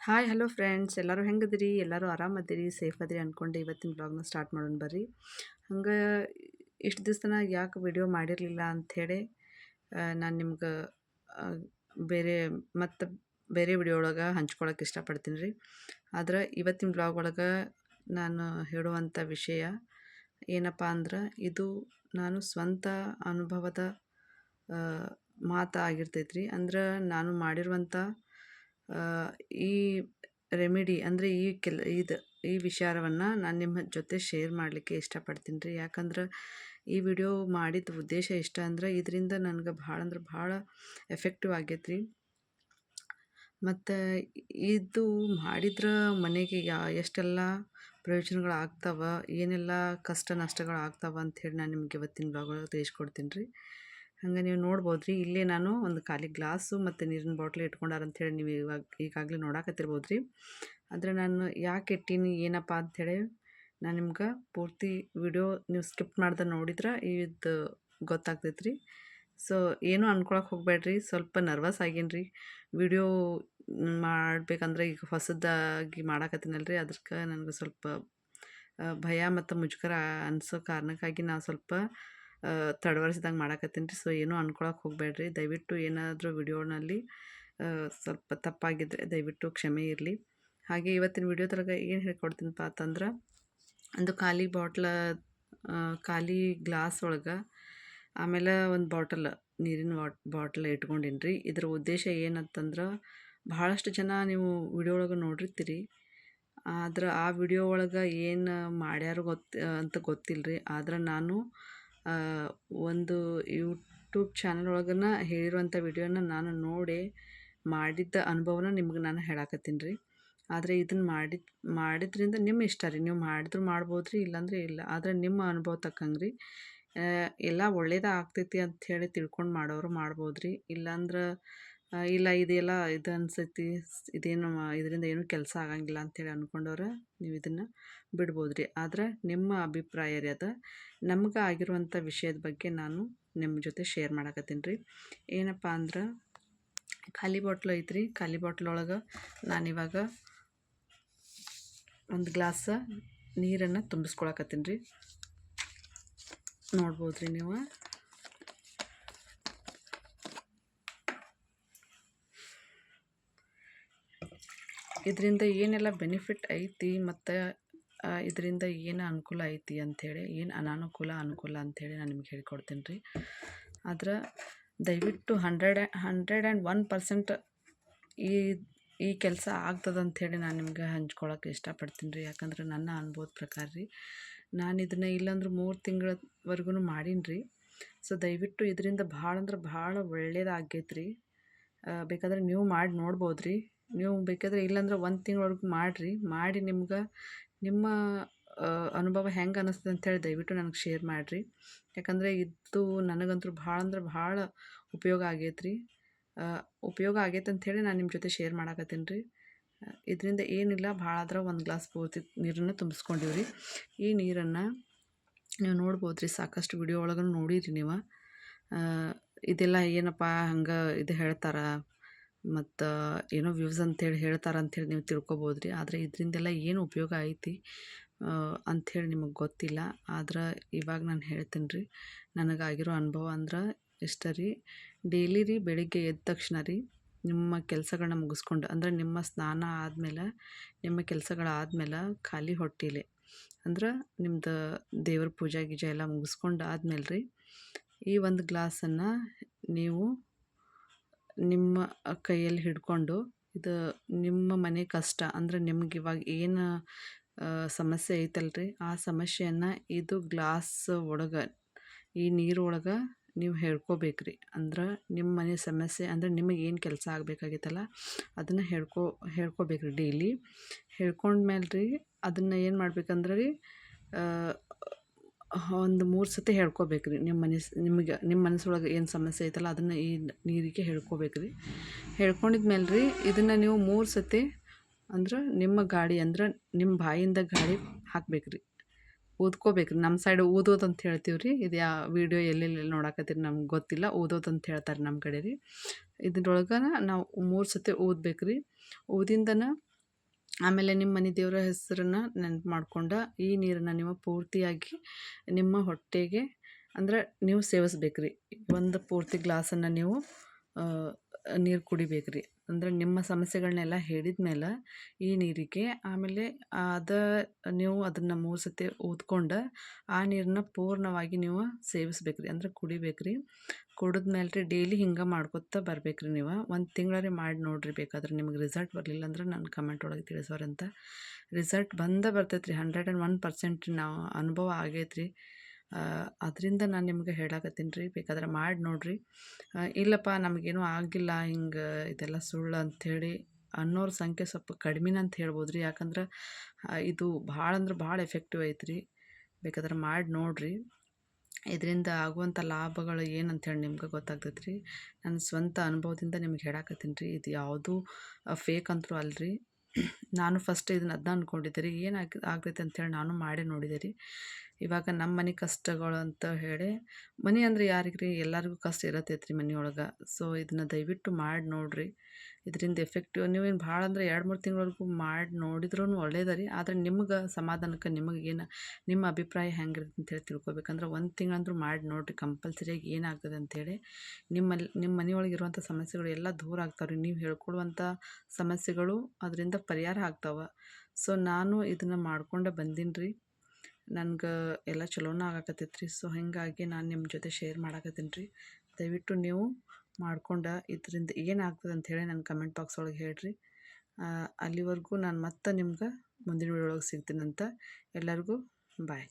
Hi hello friends ಎಲ್ಲರೂ ಹೆಂಗದಿರಿ? ಎಲ್ಲರೂ ಆರಾಮದಿರಿ? Safe ಅದಿರಿ ಅಂದ್ಕೊಂಡು ಇವತ್ತಿನ ಬ್ಲಾಗ್ನ ಸ್ಟಾರ್ಟ್ ಮಾಡೋಣ ಬರ್ರಿ. ಹಂಗೆ ಇಷ್ಟು ದಿವ್ಸ ತನಕ ಯಾಕೆ ವಿಡಿಯೋ ಮಾಡಿರಲಿಲ್ಲ ಅಂಥೇಳಿ ನಾನು ನಿಮ್ಗೆ ಬೇರೆ, ಮತ್ತು ಬೇರೆ ವಿಡಿಯೋ ಒಳಗೆ ಹಂಚ್ಕೊಳಕ್ಕೆ ಇಷ್ಟಪಡ್ತೀನಿ ರೀ. ಆದ್ರೆ ಇವತ್ತಿನ ಬ್ಲಾಗ್ ಒಳಗೆ ನಾನು ಹೇಳುವಂಥ ವಿಷಯ ಏನಪ್ಪ ಅಂದ್ರೆ ಇದು ನಾನು ಸ್ವಂತ ಅನುಭವದ ಮಾತು ಆಗಿರ್ತೈತೆ ರೀ ಅಂದ್ರೆ ನಾನು ಮಾಡಿರುವಂಥ ಈ ರೆಮಿಡಿ ಅಂದರೆ ಈ ಕೆಲ, ಇದು, ಈ ವಿಚಾರವನ್ನು ನಾನು ನಿಮ್ಮ ಜೊತೆ ಶೇರ್ ಮಾಡಲಿಕ್ಕೆ ಇಷ್ಟಪಡ್ತೀನಿ ರೀ. ಯಾಕಂದ್ರೆ ಈ ವಿಡಿಯೋ ಮಾಡಿದ ಉದ್ದೇಶ ಇಷ್ಟ ಅಂದ್ರೆ ಇದರಿಂದ ನನಗೆ ಭಾಳ ಅಂದ್ರೆ ಭಾಳ ಎಫೆಕ್ಟಿವ್ ಆಗೈತೆ ರೀ ಮತ್ತು ಇದು ಮಾಡಿದ್ರೆ ಮನೆಗೆ ಯಾ, ಎಷ್ಟೆಲ್ಲ ಪ್ರಯೋಜನಗಳು ಆಗ್ತಾವ, ಏನೆಲ್ಲ ಕಷ್ಟ ನಷ್ಟಗಳು ಆಗ್ತಾವ ಅಂಥೇಳಿ ನಾನು ನಿಮ್ಗೆ ಇವತ್ತಿನ ಬ್ಲಾಗ್ ತಿಳಿಸ್ಕೊಡ್ತೀನಿ ರೀ. ಹಂಗೆ ನೀವು ನೋಡ್ಬೋದು ರೀ ಇಲ್ಲೇ ನಾನು ಒಂದು ಖಾಲಿ ಗ್ಲಾಸು ಮತ್ತು ನೀರಿನ ಬಾಟ್ಲಿ ಇಟ್ಕೊಂಡಾರ ಅಂಥೇಳಿ ನೀವು ಇವಾಗ ಈಗಾಗಲೇ ನೋಡಾಕತ್ತಿರ್ಬೋದು ರೀ ಆದರೆ ನಾನು ಯಾಕೆ ಇಟ್ಟೀನಿ, ಏನಪ್ಪ ಅಂಥೇಳಿ ನಾನು ನಿಮ್ಗೆ ಪೂರ್ತಿ ವಿಡಿಯೋ ನೀವು ಸ್ಕಿಪ್ ಮಾಡ್ದೆ ನೋಡಿದ್ರೆ ಇದು ಗೊತ್ತಾಗ್ತೈತೆ ರೀ ಸೊ, ಏನೂ ಅಂದ್ಕೊಳಕ್ಕೆ ಹೋಗ್ಬೇಡ್ರಿ, ಸ್ವಲ್ಪ ನರ್ವಸ್ ಆಗೀನಿ ರೀ ವಿಡಿಯೋ ಮಾಡಬೇಕಂದ್ರೆ ಈಗ ಹೊಸದಾಗಿ ಮಾಡಾಕತ್ತೀನಲ್ಲ ರೀ ಅದಕ್ಕೆ ನನಗೆ ಸ್ವಲ್ಪ ಭಯ ಮತ್ತು ಮುಜುಗರ ಅನಿಸೋ ಕಾರಣಕ್ಕಾಗಿ ನಾನು ಸ್ವಲ್ಪ ತಡವರ್ಸ್ದಂಗೆ ಮಾಡಾಕತ್ತೀನಿ ರೀ. ಸೊ ಏನೂ ಅನ್ಕೊಳಕ್ಕೆ ಹೋಗಬೇಡ್ರಿ. ದಯವಿಟ್ಟು ಏನಾದರೂ ವಿಡಿಯೋನಲ್ಲಿ ಸ್ವಲ್ಪ ತಪ್ಪಾಗಿದ್ದರೆ ದಯವಿಟ್ಟು ಕ್ಷಮೆ ಇರಲಿ. ಹಾಗೆ ಇವತ್ತಿನ ವಿಡಿಯೋದ್ರಾಗ ಏನು ಹೇಳ್ಕೊಡ್ತೀನಪ್ಪ ಅಂತಂದ್ರೆ, ಒಂದು ಖಾಲಿ ಬಾಟ್ಲ ಖಾಲಿ ಗ್ಲಾಸ್ ಒಳಗೆ ಆಮೇಲೆ ಒಂದು ಬಾಟಲ್, ನೀರಿನ ವಾಟ್, ಬಾಟ್ಲ್ ಇಟ್ಕೊಂಡೀನಿ ರೀ. ಇದರ ಉದ್ದೇಶ ಏನಂತಂದ್ರೆ ಭಾಳಷ್ಟು ಜನ ನೀವು ವಿಡಿಯೋ ಒಳಗೆ ನೋಡಿರ್ತೀರಿ. ಆದ್ರೆ ಆ ವಿಡಿಯೋ ಒಳಗೆ ಏನು ಮಾಡ್ಯಾರು ಗೊತ್ತು, ಅಂತ ಗೊತ್ತಿಲ್ಲ ರೀ ಆದ್ರೆ ನಾನು ಒಂದು ಯೂಟ್ಯೂಬ್ ಚಾನಲ್ ಒಳಗನ ಹೇಳಿರುವಂಥ ವಿಡಿಯೋನ ನಾನು ನೋಡಿ ಮಾಡಿದ್ದ ಅನುಭವನ ನಿಮ್ಗೆ ನಾನು ಹೇಳಾಕತ್ತೀನಿ ರೀ. ಆದರೆ ಇದನ್ನು ಮಾಡಿದ, ಮಾಡಿದ್ರಿಂದ ನಿಮ್ಮ ಇಷ್ಟ ರೀ. ನೀವು ಮಾಡಿದ್ರು ಮಾಡ್ಬೋದು ರೀ ಇಲ್ಲಾಂದ್ರೆ ಇಲ್ಲ. ಆದರೆ ನಿಮ್ಮ ಅನುಭವ ತಕ್ಕಂಗೆ ರೀ. ಎಲ್ಲ ಒಳ್ಳೆಯದಾಗ್ತೈತಿ ಅಂತ ಅಂಥೇಳಿ ತಿಳ್ಕೊಂಡು ಮಾಡೋರು ಮಾಡ್ಬೋದು ರೀ ಇಲ್ಲಾಂದ್ರೆ ಇಲ್ಲ ಇದೆಲ್ಲ ಇದು ಅನ್ಸೈತಿ, ಇದೇನು ಇದರಿಂದ ಏನೂ ಕೆಲಸ ಆಗಂಗಿಲ್ಲ ಅಂಥೇಳಿ ಅಂದ್ಕೊಂಡವ್ರೆ ನೀವು ಇದನ್ನು ಬಿಡ್ಬೋದು ರೀ ಆದ್ರೆ ನಿಮ್ಮ ಅಭಿಪ್ರಾಯ ರೀ ಅದು. ನಮ್ಗೆ ಆಗಿರುವಂಥ ವಿಷಯದ ಬಗ್ಗೆ ನಾನು ನಿಮ್ಮ ಜೊತೆ ಶೇರ್ ಮಾಡಕತ್ತೀನಿ ರೀ. ಏನಪ್ಪ ಅಂದ್ರೆ, ಖಾಲಿ ಬಾಟ್ಲು ಐತ್ರಿ, ಖಾಲಿ ಬಾಟ್ಲೊಳಗೆ ನಾನಿವಾಗ ಒಂದು ಗ್ಲಾಸ ನೀರನ್ನು ತುಂಬಿಸ್ಕೊಳಕತ್ತೀನಿ ರೀ. ನೋಡ್ಬೋದು ರೀ ನೀವು. ಇದರಿಂದ ಏನೆಲ್ಲ ಬೆನಿಫಿಟ್ ಐತಿ ಮತ್ತು ಇದರಿಂದ ಏನು ಅನುಕೂಲ ಐತಿ ಅಂಥೇಳಿ ಏನು ಅನಾನುಕೂಲ ಅನುಕೂಲ ಅಂಥೇಳಿ ನಾನು ನಿಮ್ಗೆ ಹೇಳ್ಕೊಡ್ತೀನಿ ರೀ ಆದ್ರೆ ದಯವಿಟ್ಟು hundred hundred and one percent ಈ ಈ ಕೆಲಸ ಆಗ್ತದೆ ಅಂಥೇಳಿ ನಾನು ನಿಮ್ಗೆ ಹಂಚ್ಕೊಳಕ್ಕೆ ಇಷ್ಟಪಡ್ತೀನಿ ರೀ ಯಾಕಂದ್ರೆ ನನ್ನ ಅನುಭವದ ಪ್ರಕಾರ ರೀ, ನಾನು ಇದನ್ನು ಇಲ್ಲಾಂದ್ರೆ ಮೂರು ತಿಂಗಳವರೆಗೂ ಮಾಡೀನಿ ರೀ ಸೊ ದಯವಿಟ್ಟು ಇದರಿಂದ ಭಾಳ ಅಂದ್ರೆ ಭಾಳ ಒಳ್ಳೇದಾಗೈತೆ ರೀ ಬೇಕಾದ್ರೆ ನೀವು ಮಾಡಿ ನೋಡ್ಬೋದು ರೀ ನೀವು ಬೇಕಾದರೆ ಇಲ್ಲಾಂದ್ರೆ ಒಂದು ತಿಂಗಳವರೆಗೆ ಮಾಡಿರಿ. ಮಾಡಿ ನಿಮ್ಗೆ, ನಿಮ್ಮ ಅನುಭವ ಹೆಂಗೆ ಅನ್ನಿಸ್ತದೆ ಅಂಥೇಳಿ ದಯವಿಟ್ಟು ನನಗೆ ಶೇರ್ ಮಾಡಿರಿ. ಯಾಕಂದರೆ ಇದು ನನಗಂತೂ ಭಾಳ ಅಂದ್ರೆ ಭಾಳ ಉಪಯೋಗ ಆಗೈತೆ ರೀ ಉಪಯೋಗ ಆಗೈತೆ ಅಂಥೇಳಿ ನಾನು ನಿಮ್ಮ ಜೊತೆ ಶೇರ್ ಮಾಡಾಕತ್ತೀನಿ ರೀ. ಇದರಿಂದ ಏನಿಲ್ಲ, ಭಾಳ ಆದ್ರೆ ಒಂದು ಗ್ಲಾಸ್ ಪೂರ್ತಿ ನೀರನ್ನು ತುಂಬಿಸ್ಕೊಂಡಿವಿ ಈ ನೀರನ್ನು ನೀವು ನೋಡ್ಬೋದು ರೀ ಸಾಕಷ್ಟು ವಿಡಿಯೋ ಒಳಗೂ ನೋಡಿರಿ ನೀವು. ಇದೆಲ್ಲ ಏನಪ್ಪ ಹಂಗೆ ಇದು ಹೇಳ್ತಾರೆ? ಮತ್ತು ಏನೋ ವ್ಯೂಸ್ ಅಂತೇಳಿ ಹೇಳ್ತಾರೆ ಅಂಥೇಳಿ ನೀವು ತಿಳ್ಕೊಬೋದು ರೀ ಆದರೆ ಇದರಿಂದೆಲ್ಲ ಏನು ಉಪಯೋಗ ಐತಿ? ಅಂಥೇಳಿ ನಿಮಗೆ ಗೊತ್ತಿಲ್ಲ. ಆದ್ರೆ ಇವಾಗ ನಾನು ಹೇಳ್ತೀನಿ ರೀ ನನಗಾಗಿರೋ ಅನುಭವ ಅಂದ್ರೆ ಇಷ್ಟ ರೀ ಡೈಲಿ ರೀ ಬೆಳಿಗ್ಗೆ ಎದ್ದ ತಕ್ಷಣ ರೀ ನಿಮ್ಮ ಕೆಲಸಗಳನ್ನ ಮುಗಿಸ್ಕೊಂಡು, ಅಂದ್ರೆ ನಿಮ್ಮ ಸ್ನಾನ ಆದಮೇಲೆ, ನಿಮ್ಮ ಕೆಲಸಗಳಾದ್ಮೇಲೆ ಖಾಲಿ ಹೊಟ್ಟೆಲೆ, ಅಂದ್ರೆ ನಿಮ್ದು ದೇವ್ರ ಪೂಜೆ ಗೀಜೆ ಎಲ್ಲ ಮುಗಿಸ್ಕೊಂಡು ಆದ್ಮೇಲೆ ರೀ ಈ ಒಂದು ಗ್ಲಾಸನ್ನು ನೀವು ನಿಮ್ಮ ಕೈಯಲ್ಲಿ ಹಿಡ್ಕೊಂಡು ಇದು ನಿಮ್ಮ ಮನೆ ಕಷ್ಟ ಅಂದ್ರೆ ನಿಮ್ಗೆ ಇವಾಗ ಏನು ಸಮಸ್ಯೆ ಐತಲ್ರಿ? ಆ ಸಮಸ್ಯೆಯನ್ನು ಇದು ಗ್ಲಾಸ್ ಒಳಗೆ, ಈ ನೀರು ಒಳಗೆ ನೀವು ಹೇಳ್ಕೊಬೇಕು ರೀ ಅಂದ್ರೆ ನಿಮ್ಮ ಮನೆ ಸಮಸ್ಯೆ ಅಂದರೆ ನಿಮಗೆ ಏನು ಕೆಲಸ ಆಗಬೇಕಾಗಿತ್ತಲ್ಲ, ಅದನ್ನು ಹೇಳ್ಕೊ ಹೇಳ್ಕೊಬೇಕು ರೀ ಡೈಲಿ. ಹೇಳ್ಕೊಂಡ್ಮೇಲೆ ರೀ ಅದನ್ನು ಏನು ಮಾಡ್ಬೇಕಂದ್ರೆ ರೀ ಒಂದು ಮೂರು ಸತಿ ಹೇಳ್ಕೊಬೇಕು ರೀ ನಿಮ್ಮ ಮನಸ್ಸು ನಿಮಗೆ ನಿಮ್ಮ ಮನಸ್ಸೊಳಗೆ ಏನು ಸಮಸ್ಯೆ ಐತಲ್ಲ ಅದನ್ನು ಈ ನೀರಿಗೆ ಹೇಳ್ಕೊಬೇಕು ರೀ ಹೇಳ್ಕೊಂಡಿದ್ಮೇಲೆ ರೀ ಇದನ್ನು ನೀವು ಮೂರು ಸತಿ ಅಂದ್ರೆ ನಿಮ್ಮ ಗಾಡಿ ಅಂದ್ರೆ ನಿಮ್ಮ ಬಾಯಿಂದ ಗಾಡಿ ಹಾಕ್ಬೇಕು ರೀ ಊದ್ಕೋಬೇಕು ರೀ ನಮ್ಮ ಸೈಡ್ ಊದೋದು ಅಂತ ಹೇಳ್ತೀವಿ ರೀ ಇದು ಯಾ ವೀಡಿಯೋ ಎಲ್ಲೆಲ್ಲಿ ನೋಡಾಕತ್ತೀರಿ ನಮ್ಗೆ ಗೊತ್ತಿಲ್ಲ. ಊದೋದು ಅಂತ ಹೇಳ್ತಾರೆ ನಮ್ಮ ಕಡೆ ರೀ ಇದ್ರೊಳಗೆ ನಾವು ಮೂರು ಸತಿ ಊದ್ಬೇಕು ರೀ ಊದಿಂದನ ಆಮೇಲೆ ನಿಮ್ಮ ಮನೆ ದೇವರ ಹೆಸರನ್ನ ನೆನ್ಪು ಮಾಡ್ಕೊಂಡು ಈ ನೀರನ್ನು ನೀವು ಪೂರ್ತಿಯಾಗಿ ನಿಮ್ಮ ಹೊಟ್ಟೆಗೆ ಅಂದ್ರೆ ನೀವು ಸೇವಿಸ್ಬೇಕು ರೀ ಒಂದು ಪೂರ್ತಿ ಗ್ಲಾಸನ್ನು ನೀವು ನೀರು ಕುಡಿಬೇಕು ರೀ ಅಂದ್ರೆ ನಿಮ್ಮ ಸಮಸ್ಯೆಗಳನ್ನೆಲ್ಲ ಹೇಳಿದ ಮೇಲೆ ಈ ನೀರಿಗೆ ಆಮೇಲೆ ಅದು ನೀವು ಅದನ್ನು ಮೂರು ಸತಿ ಊದ್ಕೊಂಡು ಆ ನೀರನ್ನ ಪೂರ್ಣವಾಗಿ ನೀವು ಸೇವಿಸ್ಬೇಕು ರೀ ಅಂದ್ರೆ ಕುಡಿಬೇಕು ರೀ ಕುಡಿದ್ಮೇಲೆ ರೀ ಡೈಲಿ ಹಿಂಗೆ ಮಾಡ್ಕೊತಾ ಬರ್ಬೇಕು ರೀ ನೀವು. ಒಂದು ತಿಂಗಳರೆ ಮಾಡಿ ನೋಡಿರಿ ಬೇಕಾದ್ರೆ ನಿಮಗೆ ರಿಸಲ್ಟ್ ಬರಲಿಲ್ಲ ಅಂದ್ರೆ ನನ್ನ ಕಮೆಂಟ್ ಒಳಗೆ ತಿಳಿಸೋರಂತ. ರಿಸಲ್ಟ್ ಬಂದೇ ಬರ್ತೈತೆ ರೀ ಹಂಡ್ರೆಡ್ ಆ್ಯಂಡ್ ಒನ್ ಪರ್ಸೆಂಟ್ ನಾವು ಅನುಭವ ಆಗೈತೆ ರೀ ಅದರಿಂದ ನಾನು ನಿಮ್ಗೆ ಹೇಳಾಕತ್ತೀನಿ ರೀ. ಬೇಕಾದ್ರೆ ಮಾಡಿ ನೋಡಿರಿ. ಇಲ್ಲಪ್ಪ, ನಮಗೇನು ಆಗಿಲ್ಲ. ಹಿಂಗೆ ಇದೆಲ್ಲ ಸುಳ್ಳು ಅಂಥೇಳಿ ಅನ್ನೋರ ಸಂಖ್ಯೆ ಸ್ವಲ್ಪ ಕಡಿಮೆ ಅಂತ ಹೇಳ್ಬೋದು ರೀ. ಯಾಕಂದ್ರೆ ಇದು ಭಾಳ ಅಂದ್ರೆ ಭಾಳ ಎಫೆಕ್ಟಿವ್ ಐತ್ರಿ. ಬೇಕಾದ್ರೆ ಮಾಡಿ ನೋಡಿರಿ. ಇದರಿಂದ ಆಗುವಂಥ ಲಾಭಗಳು ಏನು ಅಂಥೇಳಿ ನಿಮ್ಗೆ ಗೊತ್ತಾಗ್ತೈತೆ ರೀ. ನನ್ನ ಸ್ವಂತ ಅನುಭವದಿಂದ ನಿಮ್ಗೆ ಹೇಳಕತ್ತೀನಿ ರೀ. ಇದು ಯಾವುದೂ ಫೇಕ್ ಅಂತೂ ಅಲ್ರಿ. ನಾನು ಫಸ್ಟ್ ಇದನ್ನ ಅದನ್ನ ಅಂದ್ಕೊಂಡಿದ್ದೆ ರೀ, ಏನು ಆಗಿ, ಆಗ್ತೈತೆ ಅಂಥೇಳಿ ನಾನು ಮಾಡೇ ನೋಡಿದೆ ರೀ. ಇವಾಗ ನಮ್ಮ ಮನೆ ಕಷ್ಟಗಳು ಅಂತ ಹೇಳಿ, ಮನೆ ಅಂದರೆ ಯಾರಿಗೆ ರೀ? ಎಲ್ಲರಿಗೂ ಕಷ್ಟ ಇರತೈತೆ ರೀ ಮನೆಯೊಳಗೆ. ಸೊ ಇದನ್ನು ದಯವಿಟ್ಟು ಮಾಡಿ ನೋಡಿರಿ. ಇದರಿಂದ ಎಫೆಕ್ಟಿವ್ ನೀವೇನು ಭಾಳ ಅಂದರೆ ಎರಡು, ಮೂರು ತಿಂಗಳವರೆಗೂ ಮಾಡಿ ನೋಡಿದ್ರೂ ಒಳ್ಳೇದು ರೀ. ಆದರೆ ನಿಮ್ಗೆ ಸಮಾಧಾನಕ್ಕೆ ನಿಮಗೆ ಏನು, ನಿಮ್ಮ ಅಭಿಪ್ರಾಯ ಹೆಂಗಿರುತ್ತೆ ಅಂತೇಳಿ ತಿಳ್ಕೊಬೇಕಂದ್ರೆ ಒಂದು ತಿಂಗಳಂದ್ರೂ ಮಾಡಿ ನೋಡಿರಿ ಕಂಪಲ್ಸರಿಯಾಗಿ ಏನಾಗ್ತದೆ ಅಂಥೇಳಿ ನಿಮ್ಮಲ್ಲಿ ನಿಮ್ಮ ಮನೆಯೊಳಗೆ ಇರುವಂಥ ಸಮಸ್ಯೆಗಳು ಎಲ್ಲ ದೂರ ಆಗ್ತಾವೆ ರೀ ನೀವು ಹೇಳ್ಕೊಡುವಂಥ ಸಮಸ್ಯೆಗಳು ಅದರಿಂದ ಪರಿಹಾರ ಆಗ್ತಾವೆ. ಸೊ ನಾನು ಇದನ್ನು ಮಾಡ್ಕೊಂಡೆ ಬಂದೀನಿ ರೀ ನನ್ಗೆ ಎಲ್ಲ ಚಲೋನ ಆಗಾಕತ್ತೈತ್ರಿ. ಸೊ ಹಾಗಾಗಿ ನಾನು ನಿಮ್ಮ ಜೊತೆ ಶೇರ್ ಮಾಡಕತ್ತೀನಿ ರೀ ದಯವಿಟ್ಟು ನೀವು ಮಾಡ್ಕೊಂಡು ಇದರಿಂದ ಏನಾಗ್ತದೆ ಅಂಥೇಳಿ ನನ್ನ ಕಮೆಂಟ್ ಬಾಕ್ಸ್ ಒಳಗೆ ಹೇಳಿರಿ. ಅಲ್ಲಿವರೆಗೂ ನಾನು ಮತ್ತೆ ನಿಮ್ಗೆ ಮುಂದಿನ ವಿಡಿಯೋ ಒಳಗೆ ಸಿಗ್ತೀನಂತ ಎಲ್ಲರಿಗೂ ಬಾಯ್